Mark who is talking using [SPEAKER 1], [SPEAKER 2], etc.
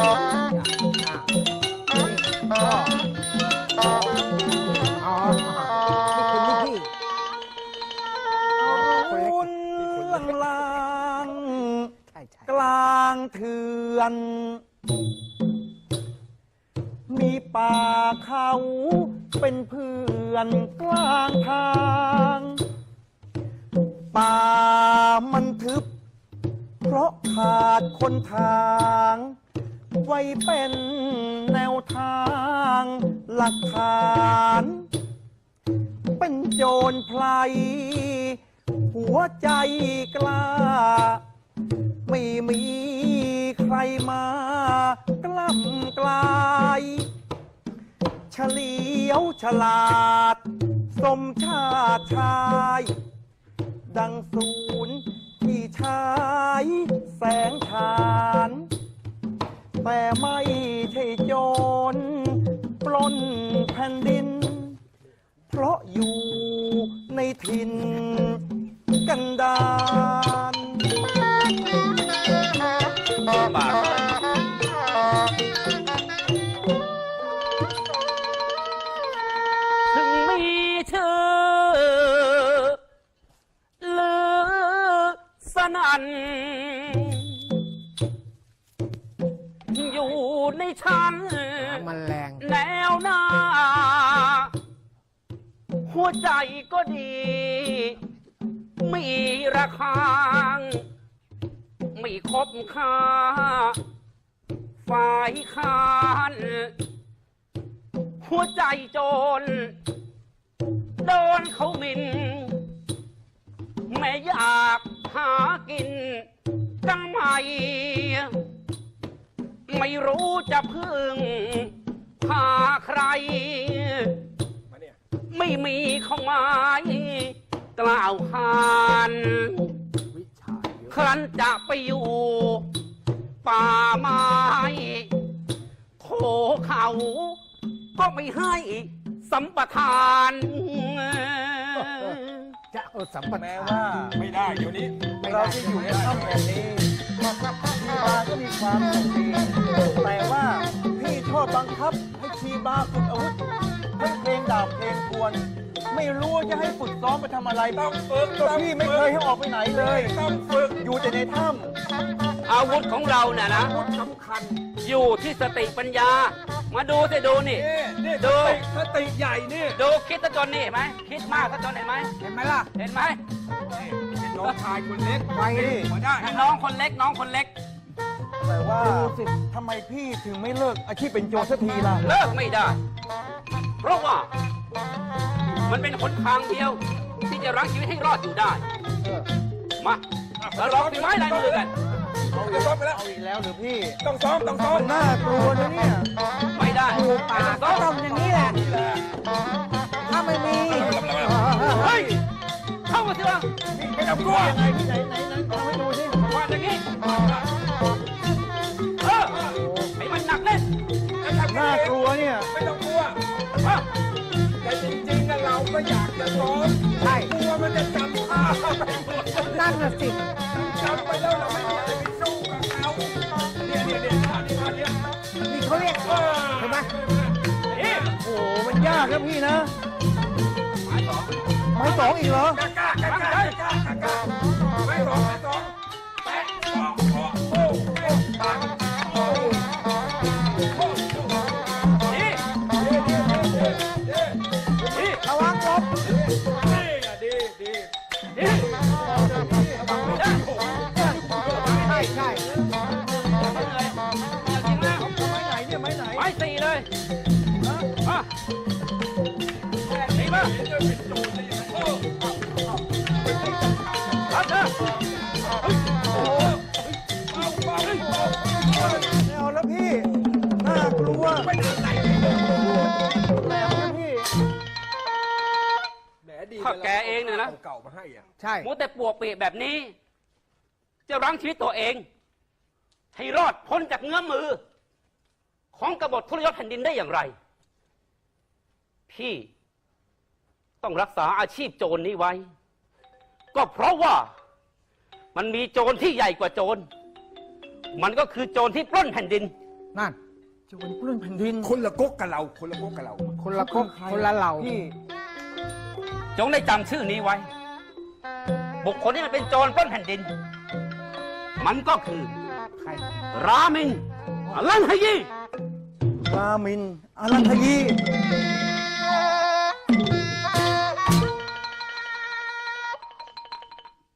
[SPEAKER 1] ก็อ๋อนี่คุณนี่พี่
[SPEAKER 2] คุณลางกลางเถื่อน มีป่าเขาเป็นเพื่อนกลางทางป่ามันทึบ เพราะขาดคนทาง ไว้เป็นแนวทางหลักฐาน เป็นโจรไพลหัวใจกล้า ไม่มีใครมากล้ำกลายเฉลียวฉลาด สมชาติชาย ดังศูนย์ที่ชายแสงทาน แต่ไม่ใช่โจรปล้นแผ่นดิน เพราะอยู่ในถิ่นกันดาร
[SPEAKER 3] บาทถึงมีชื่อลือสนัน ในชั้น
[SPEAKER 1] มันแรง
[SPEAKER 3] แนวหน้า หัวใจก็ดี มีราคาไม่คบค่าฝ่ายคานหัวใจโจร โดนเขาหมินแม่อยากหากินกันใหม่ ไม่รู้จะพึ่งพาใครไม่มีเข้าหมายกล่าวขาน
[SPEAKER 1] วิชาเยอะ
[SPEAKER 3] ครั้นจะไปอยู่ ป่าไม้โถเขา ก็ไม่ให้สัมปทาน
[SPEAKER 1] จะเอาสัมป
[SPEAKER 2] แม้
[SPEAKER 1] ทาน
[SPEAKER 2] ว่า
[SPEAKER 4] ไม่ได้เดี๋ยวนี้
[SPEAKER 1] ไม่ได้
[SPEAKER 2] เราจะอยู่ในถ้ำแบบนี้ ชีบาก็มีความสุขดี แต่ว่าพี่ชอบบังคับให้ชีบาฝึกอาวุธทั้งเพลงดาบเพลงทวน ไม่รู้ว่าจะให้ฝึกซ้อมไปทำอะไร
[SPEAKER 4] ต้องฝึก
[SPEAKER 2] ก็พี่ไม่เคยให้ออกไปไหนเลย
[SPEAKER 4] ต้องฝึก
[SPEAKER 2] อยู่แต่ในถ้
[SPEAKER 3] อาวุธของเราเนี่ยนะ
[SPEAKER 4] พุทธสำคัญ
[SPEAKER 3] อยู่ที่สติปัญญา มาดูสิดูนี่
[SPEAKER 4] นี่นี่
[SPEAKER 3] ดู
[SPEAKER 4] สติสติใหญ่นี่
[SPEAKER 3] ดูคิดซะจนนี่เห็นไหมคิดมากซะจนเห็นไหม
[SPEAKER 1] เห็นไหมล่ะ
[SPEAKER 3] เห็นไหม
[SPEAKER 4] นี่เป็นน้องชายคนเล็กำ
[SPEAKER 2] ไปดิ
[SPEAKER 4] หัวได้
[SPEAKER 3] น้องคนเล็กน้องคนเล็ก
[SPEAKER 2] แต่ว่าทำไมพี่ถึงไม่เลิกอาชีพเป็นโจรสักทีล่ะ
[SPEAKER 3] เลิกไม่ได้ เพราะว่า มันเป็นหนทางเดียว ที่จะรั้งชีวิตให้รอดอยู่ได้ มาเราลองฝีไม้ลายมือกัน
[SPEAKER 4] เอาจะซ้อมไปแล้ว
[SPEAKER 2] เอาอีกแล้วหรือพี่
[SPEAKER 4] ต้องซ้อม ต้องซ้อม
[SPEAKER 2] มันน่ากลัวนะเนี่ย
[SPEAKER 3] ไม่ได้
[SPEAKER 1] ป่า
[SPEAKER 3] ไม่
[SPEAKER 1] ก็
[SPEAKER 3] ต้
[SPEAKER 1] ต้
[SPEAKER 3] อ
[SPEAKER 1] องงอย่างนี้แหละ ถ้าไม่มี
[SPEAKER 3] เฮ้ย เข้ามาสิวะ
[SPEAKER 4] ไม่ต้องกลัว
[SPEAKER 2] ไหนที่ไหนไหนไหนเอาให้ดูสิ
[SPEAKER 3] ว่าอย่างนี้ กลั
[SPEAKER 2] วเอ
[SPEAKER 3] อ
[SPEAKER 4] แต่จริงๆนะเราก็อยากจะซ้อม
[SPEAKER 1] ใช่
[SPEAKER 4] กลัวมันจะจำท่าไปหมด
[SPEAKER 1] นั่นน่ะสิ
[SPEAKER 4] จำไปแล้วเราไม่มีอะไรไปสู้กับเขาเนี่ยเนี่ยเนี่ยท่านี้ท่านี้
[SPEAKER 1] นี่เขาเรียก
[SPEAKER 4] เออ
[SPEAKER 1] เห็นไหม
[SPEAKER 3] นี่
[SPEAKER 2] โอ้โหมันยากนะพี่นะ
[SPEAKER 3] หมายสอง
[SPEAKER 2] ไม้สองอีกเหรอ
[SPEAKER 4] กล้ากล้ากล้า แห
[SPEAKER 2] ม
[SPEAKER 4] ดี
[SPEAKER 3] ถ้า
[SPEAKER 2] แก
[SPEAKER 3] เองเนี่ยนะ
[SPEAKER 4] เก่ามาให้อะ
[SPEAKER 1] ใช่
[SPEAKER 3] มัวแต่ปวกเปียกแบบนี้ จะรั้งชีวิตตัวเอง ให้รอดพ้นจากเงื้อมมือ ของกบฏทรยศแผ่นดินได้อย่างไร พี่ต้องรักษาอาชีพโจรนี้ไว้ ก็เพราะว่ามันมีโจรที่ใหญ่กว่าโจร มันก็คือโจรที่ปล้นแผ่นดิน
[SPEAKER 1] นั่น
[SPEAKER 2] โจรปล้นแผ่นดิน
[SPEAKER 4] คนละก๊กกับเรา คนละก๊กกับเรา
[SPEAKER 1] คนละก๊กคนละเหล่า
[SPEAKER 2] พี่
[SPEAKER 3] จงได้จำชื่อนี้ไว้ บุคคลที่มันเป็นโจรปล้นแผ่นดิน มันก็คือ
[SPEAKER 1] ใคร
[SPEAKER 3] รามินอลันฮยี
[SPEAKER 2] รามินอลันฮยี